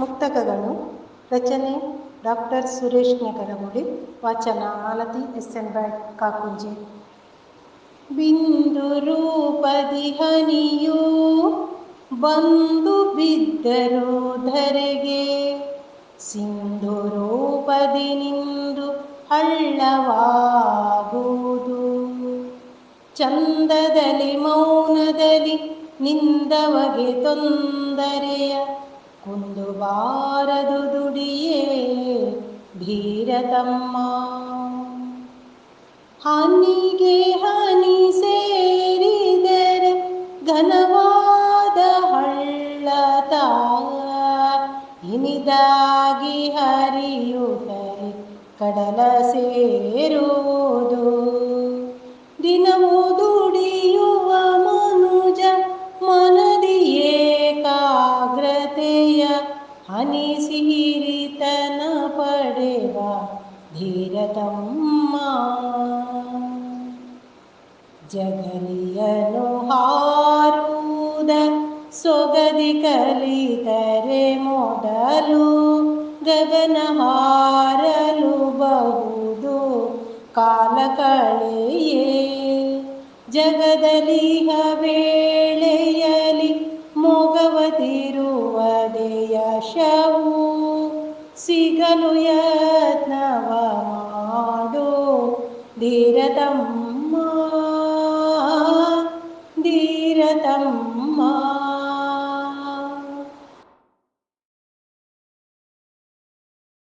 ಮುಕ್ತಕಗಳು, ರಚನೆ, ಡಾಕ್ಟರ್ ಸುರೇಶ್ ನೆಗರಗುಡಿ, ವಾಚನ, Malathi S N Bhat Kakunji. ಬಿಂದು ರೂಪದಿ ಹನಿಯು ಬಂದು ಬಿದ್ದರು ಧರೆಗೆ. ಸಿಂಧು ರೂಪದಿ ನಿಂದು ಹಳ್ಳವಾಗುವುದು. ಚಂದದಲ್ಲಿ ಮೌನದಲ್ಲಿ ನಿಂದವಗೆ ತೊಂದರೆಯ ಕುಂದು ಬಾರದು ದುಡಿಯೇ ಧೀರತಮ್ಮ ಹನಿಗೆ ಹನಿ ಸೇರಿದರೆ ಘನವಾದ ಹಳ್ಳತ ಇನಿದಾಗಿ ಹರಿಯುತ್ತಲೇ ಕಡಲ ಸೇರುವುದು. ದಿನವೂ ಹನಿಸಿ ಹಿರಿತನ ಪಡೆವ ಧೀರತಮ್ಮ. ಜಗಲಿಯನು ಹಾರುವುದ ಸೊಗದಿ ಕಲಿತರೆ ಮೊದಲು ಗಗನ ಹಾರಲು ಬಹುದು ಕಾಲ ಕಳೆಯೇ. ಜಗದಲಿಹ ವೇಳೆಯಲಿ ಮೊಗವತಿರು ಸಿಗಲು ಯತ್ನವ ಮಾಡು. ಧೀರತಮ್ಮ ಧೀರತಮ್ಮ.